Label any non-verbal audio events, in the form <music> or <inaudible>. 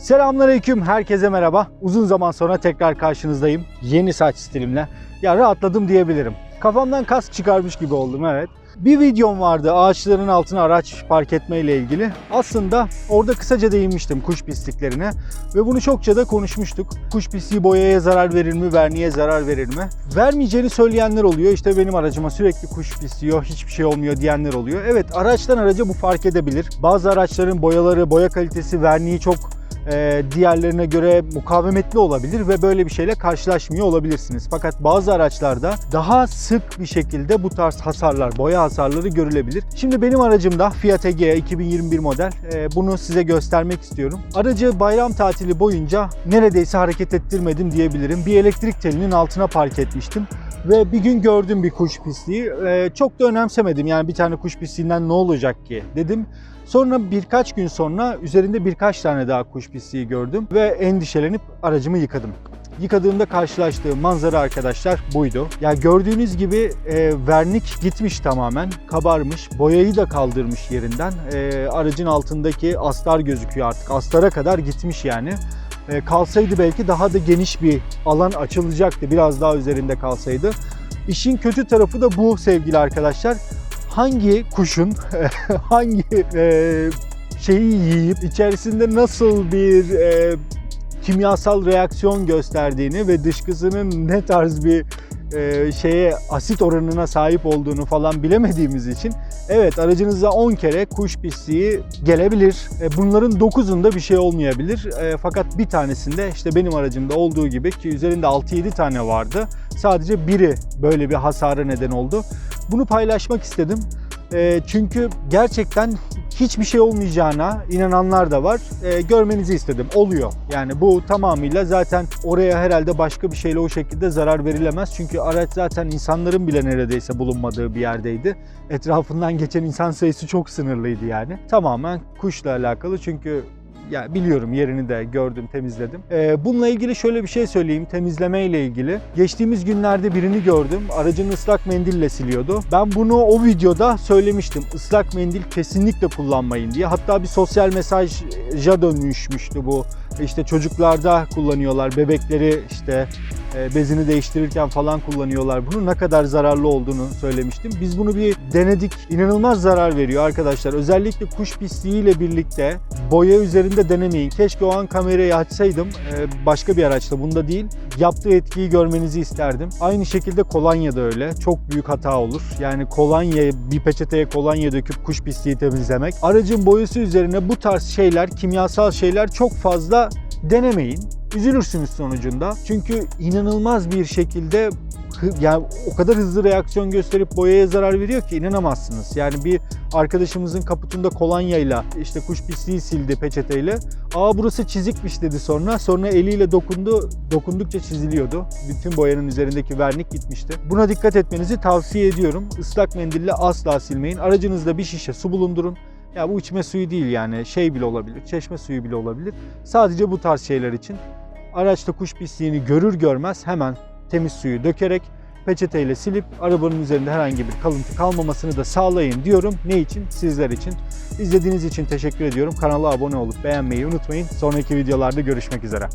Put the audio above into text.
Selamünaleyküm, herkese merhaba. Uzun zaman sonra tekrar karşınızdayım. Yeni saç stilimle. Ya rahatladım diyebilirim. Kafamdan kas çıkarmış gibi oldum evet. Bir videom vardı ağaçların altına araç park etme ile ilgili. Aslında orada kısaca değinmiştim kuş pisliklerine ve bunu çokça da konuşmuştuk. Kuş pisliği boyaya zarar verir mi, verniğe zarar verir mi? Vermeyeceğini söyleyenler oluyor. İşte benim aracıma sürekli kuş pisliyor, hiçbir şey olmuyor diyenler oluyor. Evet araçtan araca bu fark edebilir. Bazı araçların boyaları, boya kalitesi, verniği çok diğerlerine göre mukavemetli olabilir ve böyle bir şeyle karşılaşmıyor olabilirsiniz. Fakat bazı araçlarda daha sık bir şekilde bu tarz hasarlar, boya hasarları görülebilir. Şimdi benim aracımda Fiat Egea 2021 model. E, bunu size göstermek istiyorum. Aracı bayram tatili boyunca neredeyse hareket ettirmedim diyebilirim. Bir elektrik telinin altına park etmiştim. Ve bir gün gördüm bir kuş pisliği. E, çok da önemsemedim. Yani bir tane kuş pisliğinden ne olacak ki dedim. Sonra birkaç gün sonra üzerinde birkaç tane daha kuş pisliği gördüm ve endişelenip aracımı yıkadım. Yıkadığımda karşılaştığım manzara arkadaşlar buydu. Ya gördüğünüz gibi e, vernik gitmiş tamamen, kabarmış, boyayı da kaldırmış yerinden. E, aracın altındaki astar gözüküyor artık. Astara kadar gitmiş yani. E, kalsaydı belki daha da geniş bir alan açılacaktı. Biraz daha üzerinde kalsaydı. İşin kötü tarafı da bu sevgili arkadaşlar hangi kuşun <laughs> hangi e, şeyi yiyip içerisinde nasıl bir e, kimyasal reaksiyon gösterdiğini ve dışkısının ne tarz bir e, şeye asit oranına sahip olduğunu falan bilemediğimiz için evet aracınıza 10 kere kuş pisliği gelebilir. E, bunların 9'unda bir şey olmayabilir. E, fakat bir tanesinde işte benim aracımda olduğu gibi ki üzerinde 6-7 tane vardı. Sadece biri böyle bir hasara neden oldu. Bunu paylaşmak istedim. E, çünkü gerçekten hiçbir şey olmayacağına inananlar da var. E, görmenizi istedim. Oluyor. Yani bu tamamıyla zaten oraya herhalde başka bir şeyle o şekilde zarar verilemez. Çünkü araç zaten insanların bile neredeyse bulunmadığı bir yerdeydi. Etrafından geçen insan sayısı çok sınırlıydı yani. Tamamen kuşla alakalı çünkü ya biliyorum yerini de gördüm, temizledim. Ee, bununla ilgili şöyle bir şey söyleyeyim temizleme ile ilgili. Geçtiğimiz günlerde birini gördüm. Aracını ıslak mendille siliyordu. Ben bunu o videoda söylemiştim. Islak mendil kesinlikle kullanmayın diye. Hatta bir sosyal mesaja dönüşmüştü bu. İşte çocuklarda kullanıyorlar. Bebekleri işte e, bezini değiştirirken falan kullanıyorlar bunu. Ne kadar zararlı olduğunu söylemiştim. Biz bunu bir denedik. İnanılmaz zarar veriyor arkadaşlar. Özellikle kuş pisliğiyle birlikte boya üzerinde denemeyin. Keşke o an kamerayı açsaydım. e, Başka bir araçta bunda değil. Yaptığı etkiyi görmenizi isterdim. Aynı şekilde kolonya da öyle. Çok büyük hata olur. Yani kolonya bir peçeteye kolonya döküp kuş pisliği temizlemek. Aracın boyası üzerine bu tarz şeyler, kimyasal şeyler çok fazla denemeyin. Üzülürsünüz sonucunda. Çünkü inanılmaz bir şekilde yani o kadar hızlı reaksiyon gösterip boyaya zarar veriyor ki inanamazsınız. Yani bir arkadaşımızın kaputunda kolonyayla işte kuş pisliği sildi peçeteyle. Aa burası çizikmiş dedi sonra. Sonra eliyle dokundu. Dokundukça çiziliyordu. Bütün boyanın üzerindeki vernik gitmişti. Buna dikkat etmenizi tavsiye ediyorum. Islak mendille asla silmeyin. Aracınızda bir şişe su bulundurun. Ya bu içme suyu değil yani şey bile olabilir, çeşme suyu bile olabilir. Sadece bu tarz şeyler için araçta kuş pisliğini görür görmez hemen temiz suyu dökerek peçeteyle silip arabanın üzerinde herhangi bir kalıntı kalmamasını da sağlayın diyorum. Ne için? Sizler için. İzlediğiniz için teşekkür ediyorum. Kanala abone olup beğenmeyi unutmayın. Sonraki videolarda görüşmek üzere.